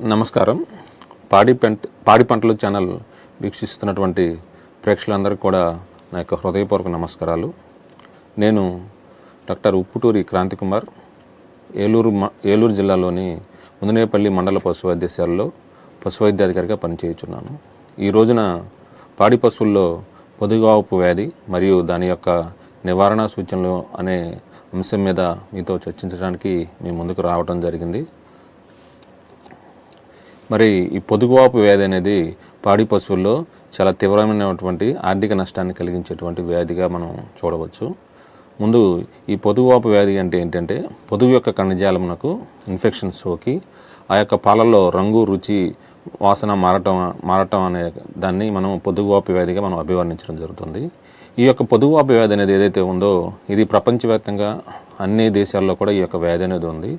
నమస్కారం. పాడి పంట పాడి పంటలు ఛానల్ వీక్షిస్తున్నటువంటి ప్రేక్షకులందరికీ కూడా నా యొక్క హృదయపూర్వక నమస్కారాలు. నేను డాక్టర్ ఉప్పుటూరి క్రాంతి కుమార్ ఏలూరు మ- ఏలూరు జిల్లాలోని ముందునేపల్లి మండల పశు వైద్యశాలలో పశు వైద్యాధికారిగా పనిచేయుచున్నాను. ఈ రోజున పాడి పశువుల్లో పొదుగావపు వ్యాధి మరియు దాని యొక్క నివారణ సూచనలు అనే అంశం మీద మీతో చర్చించడానికి మీ ముందుకు రావడం జరిగింది. మరి ఈ పొదుగువాపు వ్యాధి అనేది పాడి పశువుల్లో చాలా తీవ్రమైనటువంటి ఆర్థిక నష్టాన్ని కలిగించేటువంటి వ్యాధిగా మనం చూడవచ్చు. ముందు ఈ పొదుగువాపు వ్యాధి అంటే ఏంటంటే పొదుగు యొక్క కణజాలమునకు ఇన్ఫెక్షన్ సోకి ఆ యొక్క పాలల్లో రంగు రుచి వాసన మారటం మారటం అనే దాన్ని మనం పొదుగువాపు వ్యాధిగా మనం అభివర్ణించడం జరుగుతుంది. ఈ యొక్క పొదుగువాపు వ్యాధి అనేది ఏదైతే ఉందో ఇది ప్రపంచవ్యాప్తంగా అన్ని దేశాల్లో కూడా ఈ యొక్క వ్యాధి అనేది ఉంది.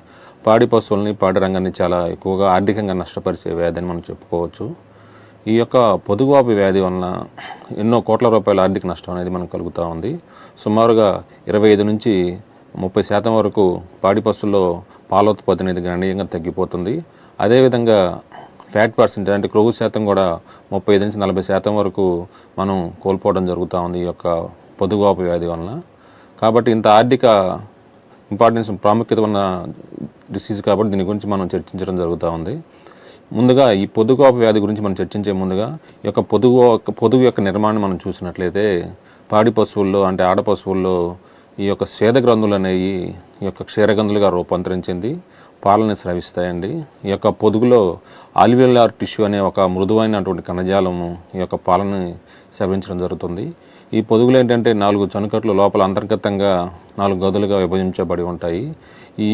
పాడి పశువుల్ని పాడి రంగాన్ని చాలా ఎక్కువగా ఆర్థికంగా నష్టపరిచే వ్యాధి అని మనం చెప్పుకోవచ్చు. ఈ యొక్క పొదుగువాపు వ్యాధి వలన ఎన్నో కోట్ల రూపాయల ఆర్థిక నష్టం అనేది మనకు కలుగుతూ ఉంది. సుమారుగా ఇరవై ఐదు నుంచి ముప్పై శాతం వరకు పాడి పశువుల్లో పాలోత్పత్తి అనేది గణనీయంగా తగ్గిపోతుంది. అదేవిధంగా ఫ్యాట్ పర్సెంటేజ్ అంటే క్రొవ్వు శాతం కూడా ముప్పై ఐదు నుంచి నలభై శాతం వరకు మనం కోల్పోవడం జరుగుతూ ఉంది ఈ యొక్క పొదుగువాపు వ్యాధి వలన. కాబట్టి ఇంత ఆర్థిక ఇంపార్టెన్స్ ప్రాముఖ్యత ఉన్న డిసీజ్ కాబట్టి దీని గురించి మనం చర్చించడం జరుగుతూ ఉంది. ముందుగా ఈ పొదుగువాపు వ్యాధి గురించి మనం చర్చించే ముందుగా ఈ యొక్క పొదుగు పొదుగు యొక్క నిర్మాణం మనం చూసినట్లయితే పాడి పశువుల్లో అంటే ఆడ పశువుల్లో ఈ యొక్క స్వేద గ్రంథులు అనేవి ఈ యొక్క క్షీరగ్రంథులుగా రూపాంతరించింది. పాలని స్రవిస్తాయండి. ఈ యొక్క పొదుగులో ఆల్వియలార్ టిష్యూ అనే ఒక మృదువైనటువంటి కణజాలము ఈ యొక్క పాలని స్రవించడం జరుగుతుంది. ఈ పొదుగులు ఏంటంటే నాలుగు చనుకట్లు లోపల అంతర్గతంగా నాలుగు గదులుగా విభజించబడి ఉంటాయి. ఈ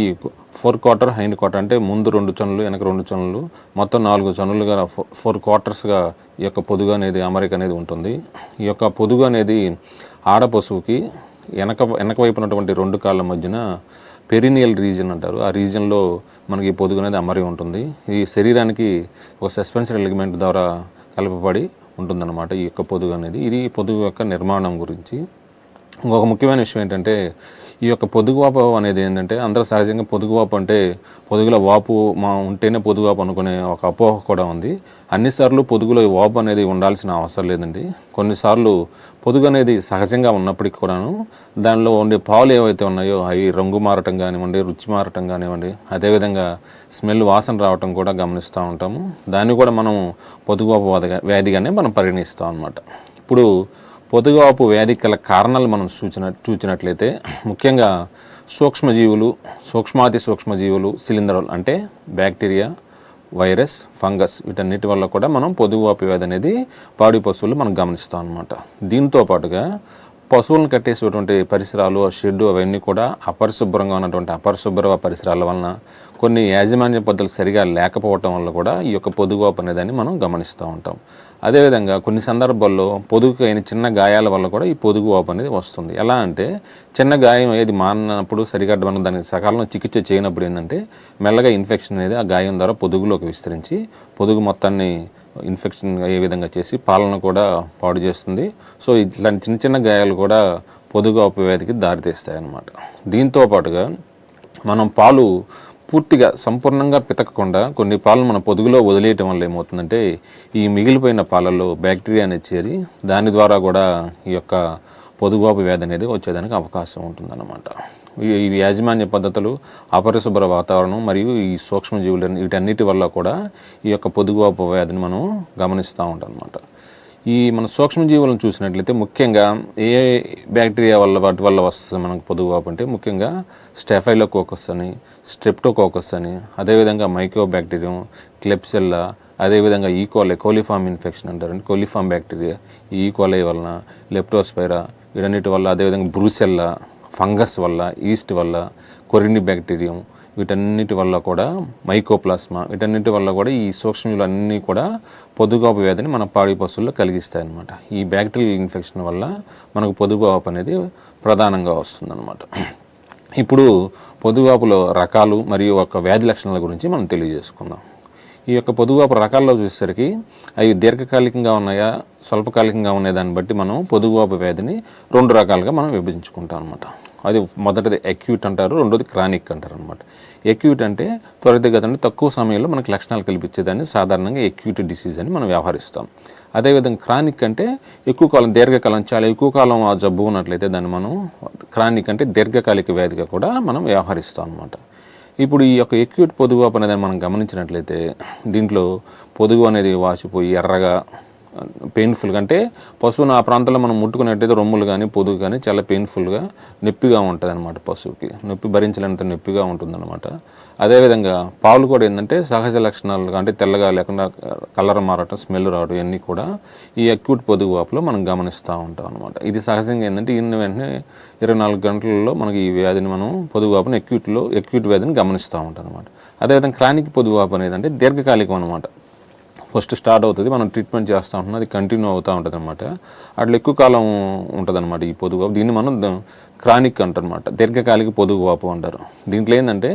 ఫోర్ క్వార్టర్ హైండ్ క్వార్టర్ అంటే ముందు రెండు చనులు వెనక రెండు చనులు మొత్తం నాలుగు చనులుగా ఫోర్ క్వార్టర్స్గా ఈ యొక్క పొదుగు అనేది అమరిక అనేది ఉంటుంది. ఈ యొక్క పొదుగు అనేది ఆడ పశువుకి వెనక వెనక వైపు ఉన్నటువంటి రెండు కాళ్ళ మధ్యన పెరినియల్ రీజన్ అంటారు. ఆ రీజన్లో మనకి ఈ పొదుగు అనేది అమరి ఉంటుంది. ఈ శరీరానికి ఒక సస్పెన్షన్ ఎలిగ్మెంట్ ద్వారా కలపబడి ఉంటుందన్నమాట ఈ యొక్క పొదుగు అనేది. ఇది పొదుగు యొక్క నిర్మాణం గురించి. ఇంకొక ముఖ్యమైన విషయం ఏంటంటే ఈ యొక్క పొదుగువాపు అనేది ఏంటంటే అందరూ సహజంగా పొదుగువాపు అంటే పొదుగుల వాపు మా ఉంటేనే పొదుగువాపు అనుకునే ఒక అపోహ కూడా ఉంది. అన్నిసార్లు పొదుగులో ఈ వాపు అనేది ఉండాల్సిన అవసరం లేదండి. కొన్నిసార్లు పొదుగు అనేది సహజంగా ఉన్నప్పటికీ కూడాను దానిలో ఉండే పాలు ఏవైతే ఉన్నాయో అవి రంగు మారటం కానివ్వండి రుచి మారటం కానివ్వండి అదేవిధంగా స్మెల్ వాసన రావటం కూడా గమనిస్తూ ఉంటాము. దాన్ని కూడా మనం పొదుగువాపు వ్యాధిగానే మనం పరిగణిస్తాం అనమాట ఇప్పుడు పొదుగాపు వ్యాధి గల కారణాలు మనం సూచన చూచినట్లయితే ముఖ్యంగా సూక్ష్మజీవులు సూక్ష్మాతి సూక్ష్మజీవులు శిలీంధ్రాలు అంటే బ్యాక్టీరియా వైరస్ ఫంగస్ వీటన్నిటి వల్ల కూడా మనం పొదుగువాపు వ్యాధి అనేది పాడి పశువులు మనం గమనిస్తాం అనమాట దీంతో పాటుగా పశువులను కట్టేసేటువంటి పరిసరాలు షెడ్ షెడ్డు అవన్నీ కూడా అపరిశుభ్రంగా ఉన్నటువంటి అపరిశుభ్ర పరిసరాల వలన కొన్ని యాజమాన్య పద్ధతులు సరిగా లేకపోవటం వల్ల కూడా ఈ యొక్క పొదుగువాపు అనేదాన్ని మనం గమనిస్తూ ఉంటాం. అదేవిధంగా కొన్ని సందర్భాల్లో పొదుగు అయిన చిన్న గాయాల వల్ల కూడా ఈ పొదుగు వాపు అనేది వస్తుంది. ఎలా అంటే చిన్న గాయం ఏది మానప్పుడు సరిగా మనం దానికి సకాలంలో చికిత్స చేయనప్పుడు ఏంటంటే మెల్లగా ఇన్ఫెక్షన్ అనేది ఆ గాయం ద్వారా పొదుగులోకి విస్తరించి పొదుగు మొత్తాన్ని ఇన్ఫెక్షన్ అయ్యే విధంగా చేసి పాలన కూడా పాడు చేస్తుంది. సో ఇట్లాంటి చిన్న చిన్న గాయాలు కూడా పొదుగు అపవ్యాధికి దారితీస్తాయి అన్నమాట దీంతో పాటుగా మనం పాలు పూర్తిగా సంపూర్ణంగా పితకకుండా కొన్ని పాలు మన పొదుగులో వదిలేయటం వల్ల ఏమవుతుందంటే ఈ మిగిలిపోయిన పాలల్లో బ్యాక్టీరియా అనేది చేరి దాని ద్వారా కూడా ఈ యొక్క పొదుగువాపు వ్యాధి అనేది వచ్చేదానికి అవకాశం ఉంటుందన్నమాట. ఈ యాజమాన్య పద్ధతులు అపరిశుభ్ర వాతావరణం మరియు ఈ సూక్ష్మజీవులు వీటన్నిటి వల్ల కూడా ఈ యొక్క పొదుగువాపు వ్యాధిని మనం గమనిస్తూ ఉంటాం అనమాట ఈ మన సూక్ష్మజీవులను చూసినట్లయితే ముఖ్యంగా ఏ బ్యాక్టీరియా వల్ల వాటి వల్ల వస్తుంది మనకు పొదుగువాపు అంటే ముఖ్యంగా స్టెఫైలోకోకస్ అని స్ట్రెప్టోకోకస్ అని అదేవిధంగా మైక్రో బ్యాక్టీరియం క్లెప్సెల్లా అదేవిధంగా e. E coli coliform infection అంటారండి coliform bacteria e. E E coli వలన లెప్టోస్పైరా వీటన్నిటి వల్ల అదేవిధంగా బ్రూసెల్లా ఫంగస్ వల్ల ఈస్ట్ వల్ల కొరిని బ్యాక్టీరియం వీటన్నిటి వల్ల కూడా మైకోప్లాస్మా వీటన్నిటి వల్ల కూడా ఈ సూక్ష్మజీవులు అన్నీ కూడా పొదుగాపు వ్యాధిని మన పాడి పశువుల్లో కలిగిస్తాయి అన్నమాట ఈ బ్యాక్టీరియల్ ఇన్ఫెక్షన్ వల్ల మనకు పొదుగాపు అనేది ప్రధానంగా వస్తుందన్నమాట. ఇప్పుడు పొదుగాపులో రకాలు మరియు ఒక వ్యాధి లక్షణాల గురించి మనం తెలియజేసుకుందాం. ఈ యొక్క పొదుగువాపు రకాల్లో చూసేసరికి అవి దీర్ఘకాలికంగా ఉన్నాయా స్వల్పకాలికంగా ఉన్నాయి దాన్ని బట్టి మనం పొదుగువాపు వ్యాధిని రెండు రకాలుగా మనం విభజించుకుంటాం అనమాట అది మొదటిది అక్యూట్ అంటారు రెండోది క్రానిక్ అంటారు అనమాట ఎక్యూట్ అంటే త్వరితగతిన తక్కువ సమయంలో మనకి లక్షణాలు కల్పించేదాన్ని సాధారణంగా ఎక్యూట్ డిసీజ్ అని మనం వ్యవహరిస్తాం. అదేవిధంగా క్రానిక్ అంటే ఎక్కువ కాలం దీర్ఘకాలం చాలా ఎక్కువ కాలం ఆ జబ్బు ఉన్నట్లయితే దాన్ని మనం క్రానిక్ అంటే దీర్ఘకాలిక వ్యాధిగా కూడా మనం వ్యవహరిస్తాం అనమాట ఇప్పుడు ఈ యొక్క ఎక్యూట్ పొదుగు అనేది మనం గమనించినట్లయితే దీంట్లో పొదుగు అనేది వాసిపోయి ఎర్రగా పెయిన్ఫుల్గా అంటే పశువును ఆ ప్రాంతంలో మనం ముట్టుకున్నట్టయితే రొమ్ములు కానీ పొదుగు కానీ చాలా పెయిన్ఫుల్గా నొప్పిగా ఉంటుంది అనమాట పశువుకి. నొప్పి భరించలేనంత నొప్పిగా ఉంటుందన్నమాట. అదేవిధంగా పాలు కూడా ఏంటంటే సహజ లక్షణాలు అంటే తెల్లగా లేకుండా కలర్ మారటం స్మెల్ రావడం ఇవన్నీ కూడా ఈ అక్యూట్ పొదుగు వాపులో మనం గమనిస్తూ ఉంటాం అనమాట ఇది సహజంగా ఏంటంటే ఇన్ని వెంటనే ఇరవై నాలుగు గంటలలో మనకి ఈ వ్యాధిని మనం పొదుగు వాపును అక్యూట్లో అక్యూట్ వ్యాధిని గమనిస్తూ ఉంటాం అనమాట అదేవిధంగా క్రానిక్ పొదుగు వాపు అనేది అంటే దీర్ఘకాలికం అనమాట ఫస్ట్ స్టార్ట్ అవుతుంది మనం ట్రీట్మెంట్ చేస్తూ ఉంటున్నాం అది కంటిన్యూ అవుతూ ఉంటుంది అనమాట అట్లా ఎక్కువ కాలం ఉంటుంది అనమాట ఈ పొదుగు వాపు. దీన్ని మనం క్రానిక్ అంటారనమాట దీర్ఘకాలిక పొదుగు వాపు అంటారు. దీంట్లో ఏంటంటే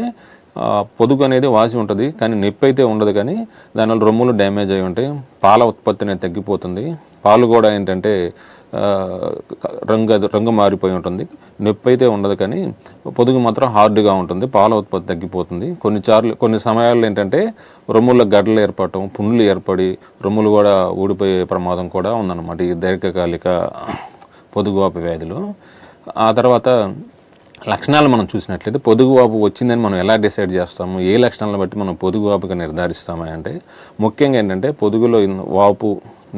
పొదుగు అనేది వాసి ఉంటుంది కానీ నొప్పి అయితే ఉండదు కానీ దానివల్ల రొమ్ములు డ్యామేజ్ అయి ఉంటాయి పాల ఉత్పత్తి అనేది తగ్గిపోతుంది. పాలు కూడా ఏంటంటే రంగు అది- రంగు మారిపోయి ఉంటుంది. నొప్పి అయితే ఉండదు కానీ పొదుగు మాత్రం హార్డ్గా ఉంటుంది పాల ఉత్పత్తి తగ్గిపోతుంది. కొన్నిసార్లు కొన్ని సమయాల్లో ఏంటంటే రొమ్ముల గడ్డలు ఏర్పడటం పుండ్లు ఏర్పడి రొమ్ములు కూడా ఊడిపోయే ప్రమాదం కూడా ఉందన్నమాట ఈ దీర్ఘకాలిక పొదుగువాపు వ్యాధిలో ఆ తర్వాత లక్షణాలు మనం చూసినట్లయితే పొదుగువాపు వచ్చిందని మనం ఎలా డిసైడ్ చేస్తాము? ఏ లక్షణాలను బట్టి మనం పొదుగువాపుగా నిర్ధారిస్తామని అంటే ముఖ్యంగా ఏంటంటే పొదుగులో వాపు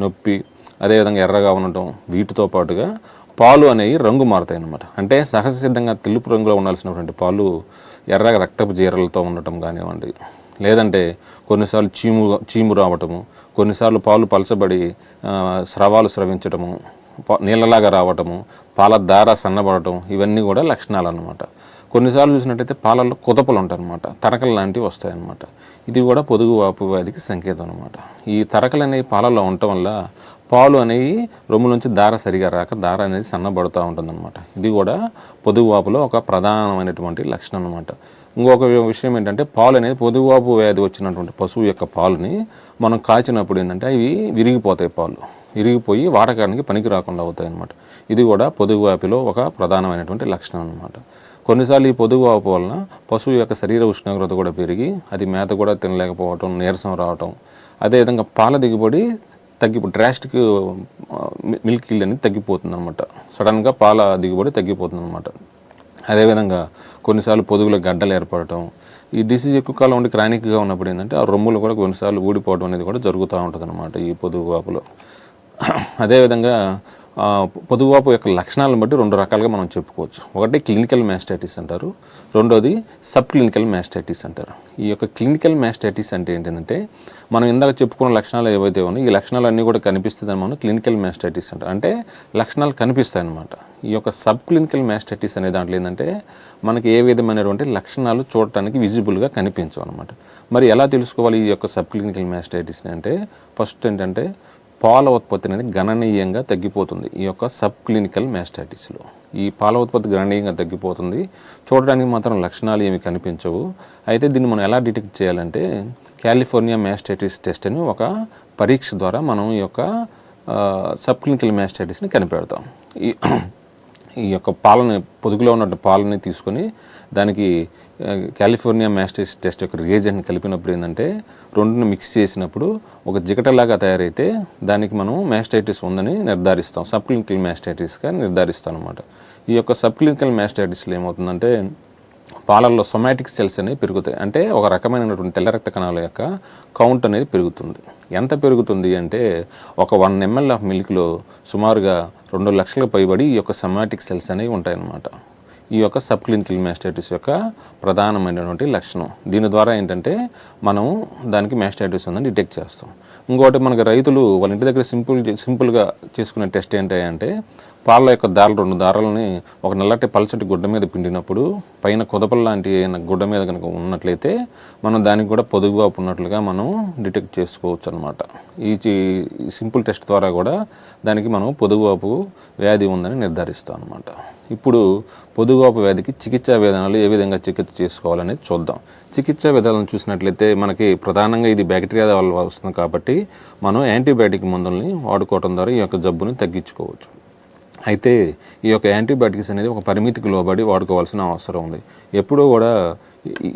నొప్పి అదేవిధంగా ఎర్రగా ఉండటం వీటితో పాటుగా పాలు అనేవి రంగు మారుతాయి అన్నమాట. అంటే సహజ సిద్ధంగా తెలుపు రంగులో ఉండాల్సినటువంటి పాలు ఎర్రగా రక్తపు జీరలతో ఉండటం కానివ్వండి లేదంటే కొన్నిసార్లు చీము చీము రావటము కొన్నిసార్లు పాలు పలచబడి స్రవాలు స్రవించటము నీళ్ళలాగా రావటము పాల దార సన్నబడటం ఇవన్నీ కూడా లక్షణాలు అన్నమాట కొన్నిసార్లు చూసినట్టయితే పాలల్లో కుదపలు ఉంటాయన్నమాట. తరకలు లాంటివి వస్తాయన్నమాట. ఇది కూడా పొదుగు వాపు వ్యాధికి సంకేతం అనమాట ఈ తరకలు అనేవి పాలల్లో ఉండటం వల్ల పాలు అనేవి రొమ్ము నుంచి దార సరిగా రాక దార అనేది సన్నబడుతూ ఉంటుందన్నమాట. ఇది కూడా పొదుగు వాపులో ఒక ప్రధానమైనటువంటి లక్షణం అనమాట ఇంకొక విషయం ఏంటంటే పాలు అనేది పొదుగువాపు వ్యాధి వచ్చినటువంటి పశువు యొక్క పాలుని మనం కాచినప్పుడు ఏంటంటే అవి విరిగిపోతాయి పాలు. విరిగిపోయి వాడకానికి పనికి రాకుండా అవుతాయి అన్నమాట ఇది కూడా పొదుగువాపిలో ఒక ప్రధానమైనటువంటి లక్షణం అనమాట కొన్నిసార్లు ఈ పొదుగువాపు వలన పశువు యొక్క శరీర ఉష్ణోగ్రత కూడా పెరిగి అది మేత కూడా తినలేకపోవటం నీరసం రావటం అదేవిధంగా పాల దిగుబడి తగ్గిపో డ్రాస్టిక్ మిల్క్ ఇల్ అనేది తగ్గిపోతుంది అనమాట సడన్గా పాల దిగుబడి తగ్గిపోతుంది అనమాట అదేవిధంగా కొన్నిసార్లు పొదుగుల గడ్డలు ఏర్పడటం ఈ డిసీజ్ ఎక్కువ కాలం ఉండి క్రానిక్గా ఉన్నప్పుడు ఏంటంటే ఆ రొమ్ములు కూడా కొన్నిసార్లు ఊడిపోవడం అనేది కూడా జరుగుతూ ఉంటుంది అనమాట ఈ పొదుగు వాపులో. అదేవిధంగా పొదుగువాపు యొక్క లక్షణాలను బట్టి రెండు రకాలుగా మనం చెప్పుకోవచ్చు. ఒకటి క్లినికల్ మ్యాస్టైటిస్ అంటారు. రెండోది సబ్ క్లినికల్ మ్యాస్టైటిస్ అంటారు. ఈ యొక్క క్లినికల్ మ్యాస్టైటిస్ అంటే ఏంటంటే మనం ఇందాక చెప్పుకున్న లక్షణాలు ఏవైతే ఉన్నాయో ఈ లక్షణాలు అన్నీ కూడా కనిపిస్తుందని మనం క్లినికల్ మ్యాస్టైటిస్ అంటారు. అంటే లక్షణాలు కనిపిస్తాయి అన్నమాట ఈ యొక్క సబ్ క్లినికల్ మ్యాస్టైటిస్ అనే దాంట్లో ఏంటంటే మనకి ఏ విధమైనటువంటి లక్షణాలు చూడటానికి విజిబుల్గా కనిపించవు అనమాట మరి ఎలా తెలుసుకోవాలి ఈ యొక్క సబ్ క్లినికల్ మ్యాస్టైటిస్ని అంటే ఫస్ట్ ఏంటంటే పాల ఉత్పత్తి అనేది గణనీయంగా తగ్గిపోతుంది ఈ యొక్క సబ్ క్లినికల్ మ్యాస్టాటిస్లో. ఈ పాల ఉత్పత్తి గణనీయంగా తగ్గిపోతుంది. చూడడానికి మాత్రం లక్షణాలు ఏమి కనిపించవు. అయితే దీన్ని మనం ఎలా డిటెక్ట్ చేయాలంటే కాలిఫోర్నియా మ్యాస్టైటిస్ టెస్ట్ అని ఒక పరీక్ష ద్వారా మనం ఈ యొక్క సబ్ క్లినికల్ మ్యాస్టైటిస్ని కనిపెడతాం. ఈ ఈ యొక్క పాలని పొదుగులో ఉన్న పాలని తీసుకొని దానికి కాలిఫోర్నియా మ్యాస్టిస్ టెస్ట్ యొక్క రియేజెంట్ కలిపినప్పుడు ఏంటంటే రెండును మిక్స్ చేసినప్పుడు ఒక జిగటలాగా తయారైతే దానికి మనం మ్యాస్టైటిస్ ఉందని నిర్ధారిస్తాం. సబ్ క్లినికల్ మ్యాస్టైటిస్గా నిర్ధారిస్తాం అనమాట ఈ యొక్క సబ్ క్లినికల్ మ్యాస్టైటిస్లో ఏమవుతుందంటే పాలల్లో సొమాటిక్ సెల్స్ అనేవి పెరుగుతాయి. అంటే ఒక రకమైనటువంటి తెల్ల రక్త కణాల యొక్క కౌంట్ అనేది పెరుగుతుంది. ఎంత పెరుగుతుంది అంటే ఒక వన్ ఎంఎల్ ఆఫ్ మిల్క్లో సుమారుగా రెండు లక్షలకు పైబడి ఈ యొక్క సొమాటిక్ సెల్స్ అనేవి ఉంటాయన్నమాట. ఈ యొక్క సబ్ క్లినికల్ మ్యాస్టైటిస్ యొక్క ప్రధానమైనటువంటి లక్షణం. దీని ద్వారా ఏంటంటే మనం దానికి మ్యాస్టైటిస్ ఉందని డిటెక్ట్ చేస్తాం. ఇంకోటి మనకి రైతులు వాళ్ళ ఇంటి దగ్గర సింపుల్ సింపుల్గా చేసుకునే టెస్ట్ ఏంటంటే పాల యొక్క దారులు రెండు దారాలని ఒక నల్లటి పలచటి గుడ్డ మీద పిండినప్పుడు పైన కుదపల లాంటి గుడ్డ మీద కనుక ఉన్నట్లయితే మనం దానికి కూడా పొదుగువాపు ఉన్నట్లుగా మనం డిటెక్ట్ చేసుకోవచ్చు అనమాట ఈ చి- సింపుల్ టెస్ట్ ద్వారా కూడా దానికి మనం పొదుగువాపు వ్యాధి ఉందని నిర్ధారిస్తాం అనమాట ఇప్పుడు పొదుగువాపు వ్యాధికి చికిత్సా విధానాలు ఏ విధంగా చికిత్స చేసుకోవాలనేది చూద్దాం. చికిత్సా విధానం చూసినట్లయితే మనకి ప్రధానంగా ఇది బ్యాక్టీరియా వల్ల వస్తుంది కాబట్టి మనం యాంటీబయాటిక్ మందుల్ని వాడుకోవడం ద్వారా ఈ యొక్క జబ్బుని తగ్గించుకోవచ్చు. అయితే ఈ యొక్క యాంటీబయాటిక్స్ అనేది ఒక పరిమితికి లోబడి వాడుకోవాల్సిన అవసరం ఉంది. ఎప్పుడూ కూడా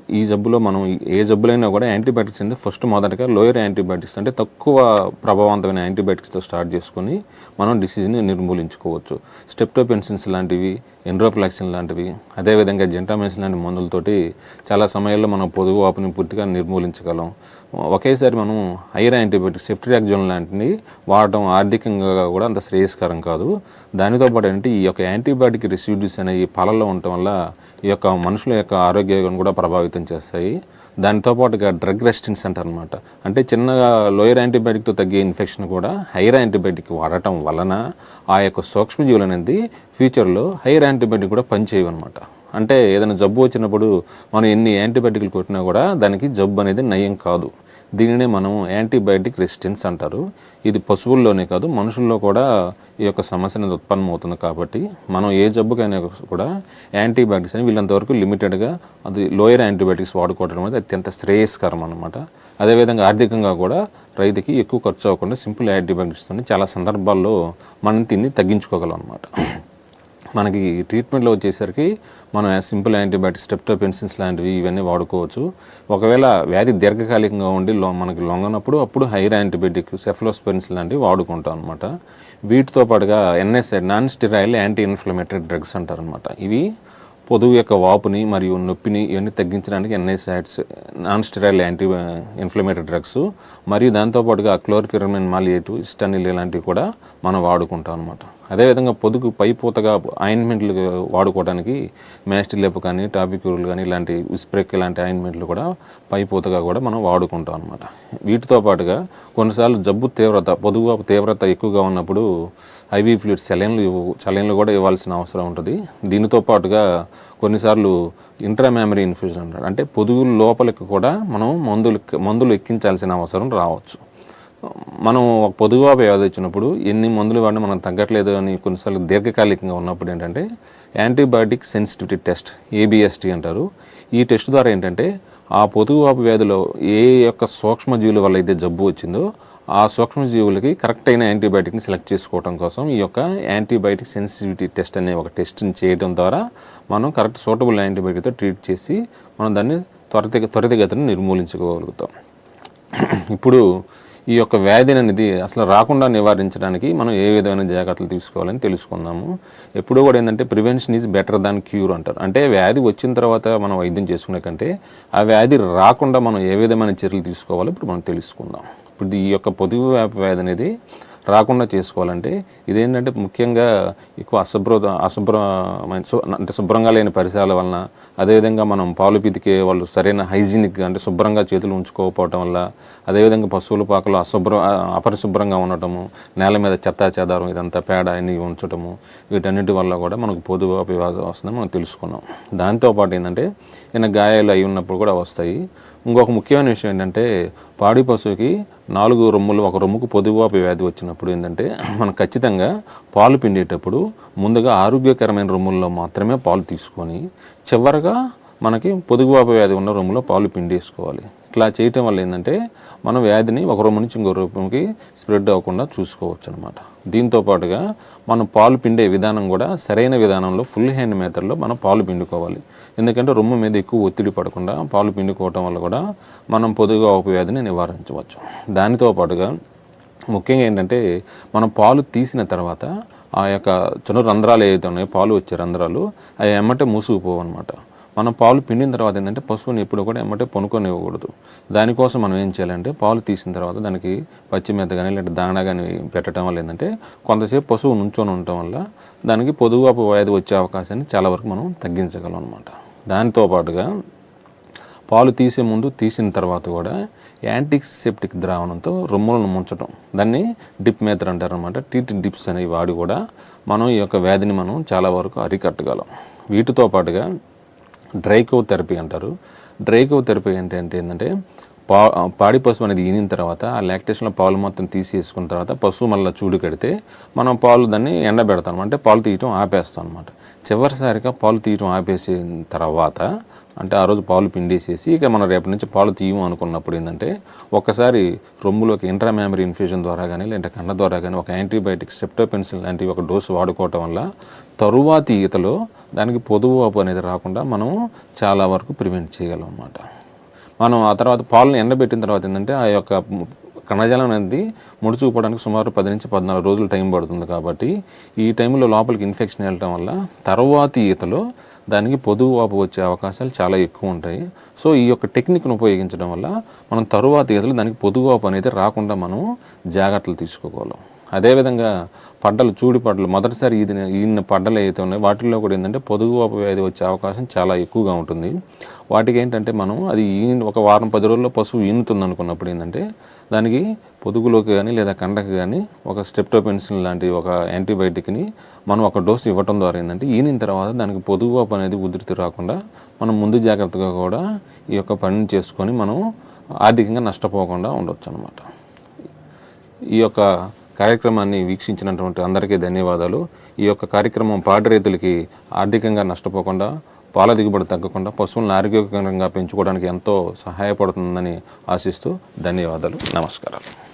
ఈ- జబ్బులో మనం ఏ జబ్బులైనా కూడా యాంటీబయాటిక్స్ అంటే ఫస్ట్ మొదటగా లోయర్ యాంటీబయాటిక్స్ అంటే తక్కువ ప్రభావవంతమైన యాంటీబయాటిక్స్తో స్టార్ట్ చేసుకుని మనం డిసీజ్ని నిర్మూలించుకోవచ్చు. స్టెప్టోపెన్సిన్స్ లాంటివి ఎండ్రోఫ్లాక్సిన్ లాంటివి అదేవిధంగా జెంటామెన్సిన్ లాంటి మందులతోటి చాలా సమయాల్లో మనం పొదుగు వాపుని పూర్తిగా నిర్మూలించగలం. ఒకేసారి మనం హైర్ యాంటీబయాటిక్స్ సెఫ్ట్రియాక్జోన్ లాంటివి వాడటం ఆర్థికంగా కూడా అంత శ్రేయస్కరం కాదు. దానితో పాటు ఏంటంటే ఈ యొక్క యాంటీబయాటిక్ రెసిడ్యూస్ అనేవి పాలల్లో ఉండటం వల్ల ఈ యొక్క మనుషుల యొక్క ఆరోగ్యాన్ని కూడా ప్రభావితం చేస్తాయి. దానితో పాటుగా డ్రగ్ రెసిస్టెన్స్ అంటారనమాట అంటే చిన్నగా లోయర్ యాంటీబయాటిక్తో తగ్గే ఇన్ఫెక్షన్ కూడా హైయర్ యాంటీబయాటిక్ వాడటం వలన ఆ యొక్క సూక్ష్మజీవులు అనేది ఫ్యూచర్లో హైయర్ యాంటీబయాటిక్ కూడా పనిచేయవు అనమాట అంటే ఏదైనా జబ్బు వచ్చినప్పుడు మనం ఎన్ని యాంటీబయాటిక్లు కొట్టినా కూడా దానికి జబ్బు అనేది నయం కాదు. దీనినే మనం యాంటీబయాటిక్ రెసిస్టెన్స్ అంటారు. ఇది పశువుల్లోనే కాదు మనుషుల్లో కూడా ఈ యొక్క సమస్య అనేది ఉత్పన్నమవుతుంది కాబట్టి మనం ఏ జబ్బుకైనా కూడా యాంటీబయాటిక్స్ అని వీళ్ళంతవరకు లిమిటెడ్గా అది లోయర్ యాంటీబయాటిక్స్ వాడుకోవడం అనేది అత్యంత శ్రేయస్కరం అనమాట అదేవిధంగా ఆర్థికంగా కూడా రైతుకి ఎక్కువ ఖర్చు అవ్వకుండా సింపుల్ యాంటీబయాటిక్స్తో చాలా సందర్భాల్లో మనం తిని తగ్గించుకోగలం అనమాట మనకి ట్రీట్మెంట్లో వచ్చేసరికి మనం సింపుల్ యాంటీబయాటిక్స్ స్టెప్టోపెన్సిన్స్ లాంటివి ఇవన్నీ వాడుకోవచ్చు. ఒకవేళ వ్యాధి దీర్ఘకాలికంగా ఉండి లో మనకి లొంగనప్పుడు అప్పుడు హైర్ యాంటీబయాటిక్ సెఫ్లోస్పెరిన్స్ లాంటివి వాడుకుంటాం అనమాట వీటితో పాటుగా NSI non steroidal anti inflammatory drugs అంటారనమాట ఇవి పొదువు యొక్క వాపుని మరియు నొప్పిని ఇవన్నీ తగ్గించడానికి NSAIDs non steroidal anti inflammatory drugs మరియు దాంతోపాటుగా క్లోర్ఫిరమిన్ మాలియేటు ఇస్టనిల్ ఇలాంటివి కూడా మనం వాడుకుంటాం అనమాట అదేవిధంగా పొదుగు పైపూతగా ఆయింట్మెంట్లు వాడుకోవడానికి మ్యాస్టిలేపు కానీ టాపిక్యూర్లు కానీ ఇలాంటి ఉస్ప్రెక్ ఇలాంటి ఆయింట్మెంట్లు కూడా పైపూతగా కూడా మనం వాడుకుంటాం అనమాట వీటితో పాటుగా కొన్నిసార్లు జబ్బు తీవ్రత పొదుగు తీవ్రత ఎక్కువగా ఉన్నప్పుడు ఐవీ ఫ్లూయిడ్ సెలైన్లు ఇవ్వు సెలైన్లు కూడా ఇవ్వాల్సిన అవసరం ఉంటుంది. దీనితో పాటుగా కొన్నిసార్లు ఇంట్రామెమరీ ఇన్ఫ్యూజన్ అంటారు. అంటే పొదుగు లోపలికి కూడా మనం మందులు మందులు ఎక్కించాల్సిన అవసరం రావచ్చు. మనం ఒక పొదుగుగా వ్యాధి వచ్చినప్పుడు ఎన్ని మందులు వాడినా మనం తగ్గట్లేదు అని కొన్నిసార్లు దీర్ఘకాలికంగా ఉన్నప్పుడు ఏంటంటే యాంటీబయాటిక్ సెన్సిటివిటీ టెస్ట్ ఏబిఎస్టీ అంటారు. ఈ టెస్ట్ ద్వారా ఏంటంటే ఆ పొదుగువాపు వ్యాధిలో ఏ యొక్క సూక్ష్మజీవుల వల్ల అయితే జబ్బు వచ్చిందో ఆ సూక్ష్మజీవులకి కరెక్ట్ అయిన యాంటీబయాటిక్ని సెలెక్ట్ చేసుకోవడం కోసం ఈ యొక్క యాంటీబయాటిక్ సెన్సిటివిటీ టెస్ట్ అనే ఒక టెస్ట్ని చేయడం ద్వారా మనం కరెక్ట్ సూటబుల్ యాంటీబయాటిక్తో ట్రీట్ చేసి మనం దాన్ని త్వరిత త్వరితగతిని నిర్మూలించుకోగలుగుతాం. ఇప్పుడు ఈ యొక్క వ్యాధిని అనేది అసలు రాకుండా నివారించడానికి మనం ఏ విధమైన జాగ్రత్తలు తీసుకోవాలని తెలుసుకుందాము ఎప్పుడూ కూడా ఏంటంటే prevention is better than cure అంటారు. అంటే వ్యాధి వచ్చిన తర్వాత మనం వైద్యం చేసుకునే కంటే ఆ వ్యాధి రాకుండా మనం ఏ విధమైన చర్యలు తీసుకోవాలో ఇప్పుడు మనం తెలుసుకుందాం. ఇప్పుడు ఈ యొక్క పొదుగు వ్యాప వ్యాధి అనేది రాకుండా చేసుకోవాలంటే ఇదేంటంటే ముఖ్యంగా ఎక్కువ అశుభ్ర అశుభ్రమైన అంటే శుభ్రంగా లేని పరిసరాల వలన అదేవిధంగా మనం పాలు పితికే వాళ్ళు సరైన హైజీనిక్ అంటే శుభ్రంగా చేతులు ఉంచుకోకపోవటం వల్ల అదేవిధంగా పశువుల పాకలు అశుభ్ర అపరిశుభ్రంగా ఉండటము నేల మీద చెత్త చెదారం ఇదంతా పేడ అన్ని ఉంచటము వీటన్నిటి వల్ల కూడా మనకు పొదుగు వ్యాధి వస్తుందని మనం తెలుసుకున్నాం. దాంతోపాటు ఏంటంటే ఏమైనా గాయాలు అయి ఉన్నప్పుడు కూడా వస్తాయి. ఇంకొక ముఖ్యమైన విషయం ఏంటంటే పాడి పశువుకి నాలుగు రొమ్ములు ఒక రొమ్ముకు పొదువాపి వ్యాధి వచ్చినప్పుడు ఏంటంటే మనం ఖచ్చితంగా పాలు పిండేటప్పుడు ముందుగా ఆరోగ్యకరమైన రొమ్ముల్లో మాత్రమే పాలు తీసుకొని చివరగా మనకి పొదుగువాపు వ్యాధి ఉన్న రొమ్ములో పాలు పిండేసుకోవాలి. ఇట్లా చేయటం వల్ల ఏంటంటే మనం వ్యాధిని ఒక రూపం నుంచి ఇంకో రూపంకి స్ప్రెడ్ అవ్వకుండా చూసుకోవచ్చు అనమాట దీంతో పాటుగా మనం పాలు పిండే విధానం కూడా సరైన విధానంలో ఫుల్ హ్యాండ్ మెథడ్లో మనం పాలు పిండుకోవాలి. ఎందుకంటే రొమ్ము మీద ఎక్కువ ఒత్తిడి పడకుండా పాలు పిండుకోవటం వల్ల కూడా మనం పొదుగా వ్యాధిని నివారించవచ్చు. దానితో పాటుగా ముఖ్యంగా ఏంటంటే మనం పాలు తీసిన తర్వాత ఆ యొక్క చిన్న రంధ్రాలు ఏవైతే ఉన్నాయో పాలు వచ్చే రంధ్రాలు అవి ఎమ్మటే మూసుకుపోవు అనమాట మనం పాలు పిండిన తర్వాత ఏంటంటే పశువుని ఎప్పుడు కూడా ఏమంటే పొనుకొనివ్వకూడదు. దానికోసం మనం ఏం చేయాలంటే పాలు తీసిన తర్వాత దానికి పచ్చి మెత్త కానీ లేదంటే దాణా కానీ పెట్టడం వల్ల ఏంటంటే కొంతసేపు పశువు నుంచొని ఉండటం వల్ల దానికి పొదుగు వ్యాధి వచ్చే అవకాశాన్ని చాలా వరకు మనం తగ్గించగలం అనమాట దానితో పాటుగా పాలు తీసే ముందు తీసిన తర్వాత కూడా యాంటీసెప్టిక్ ద్రావణంతో రొమ్ములను ముంచడం దాన్ని డిప్ మేతర్ అంటారు అనమాట టీటీ డిప్స్ అనేవి వాడి కూడా మనం ఈ యొక్క వ్యాధిని మనం చాలా వరకు అరికట్టగలం. వీటితో పాటుగా డ్రైకో థెరపీ అంటారు. డ్రైకో థెరపీ అంటే అంటే ఏంటంటే పా పాడి పశువు అనేది ఈనిన తర్వాత ఆ లాక్టేషన్లో పాలు మొత్తం తీసేసుకున్న తర్వాత పశువు మళ్ళీ చూడు కడితే మనం పాలు దాన్ని ఎండబెడతాం. అంటే పాలు తీయటం ఆపేస్తాం అనమాట చివరిసారిగా పాలు తీయటం ఆపేసిన తర్వాత అంటే ఆ రోజు పాలు పిండేసేసి ఇక మనం రేపటి నుంచి పాలు తీయము అనుకున్నప్పుడు ఏంటంటే ఒక్కసారి రొమ్ములోకి ఇంట్రామెమరీ ఇన్ఫ్యూజన్ ద్వారా కానీ లేదంటే కన్న ద్వారా కానీ ఒక యాంటీబయాటిక్ స్టెప్టోపెన్సిల్ లాంటి ఒక డోసు వాడుకోవటం వల్ల తరువాతి ఈతలో దానికి పొదువు వాపు అనేది రాకుండా మనం చాలా వరకు ప్రివెంట్ చేయగలం అన్నమాట. మనం ఆ తర్వాత పాలను ఎండబెట్టిన తర్వాత ఏంటంటే ఆ యొక్క కణజాలం అనేది ముడుచుకుపోవడానికి సుమారు పది నుంచి పద్నాలుగు రోజులు టైం పడుతుంది కాబట్టి ఈ టైంలో లోపలికి ఇన్ఫెక్షన్ వెళ్ళటం వల్ల తర్వాతి ఈతలో దానికి పొదుగు వాపు వచ్చే అవకాశాలు చాలా ఎక్కువ ఉంటాయి. సో ఈ యొక్క టెక్నిక్ను ఉపయోగించడం వల్ల మనం తరువాత ఈతలో దానికి పొదుగు వాపు అనేది రాకుండా మనం జాగ్రత్తలు తీసుకోగలం అదేవిధంగా పడ్డలు చూడి పడ్డలు మొదటిసారి ఈది ఈ పడ్డలు అయితే ఉన్నాయో వాటిల్లో కూడా ఏంటంటే పొదుగు వాపు వ్యాధి వచ్చే అవకాశం చాలా ఎక్కువగా ఉంటుంది. వాటికి ఏంటంటే మనం అది ఈ ఒక వారం పది రోజుల్లో పశువు ఈనుతుంది అనుకున్నప్పుడు ఏంటంటే దానికి పొదుగులోకి కానీ లేదా కండకి కానీ ఒక స్టెప్టోపెన్సిన్ లాంటి ఒక యాంటీబయాటిక్ని మనం ఒక డోస్ ఇవ్వటం ద్వారా ఏంటంటే ఈనిన తర్వాత దానికి పొదుగు అనేది ఉధృతి రాకుండా మనం ముందు జాగ్రత్తగా కూడా ఈ యొక్క పనిని చేసుకొని మనం ఆర్థికంగా నష్టపోకుండా ఉండొచ్చు అనమాట ఈ యొక్క కార్యక్రమాన్ని వీక్షించినటువంటి అందరికీ ధన్యవాదాలు. ఈ యొక్క కార్యక్రమం పాడి రైతులకి ఆర్థికంగా నష్టపోకుండా పాల దిగుబడి తగ్గకుండా పశువులను ఆరోగ్యకరంగా పెంచుకోవడానికి ఎంతో సహాయపడుతుందని ఆశిస్తూ ధన్యవాదాలు. నమస్కారాలు.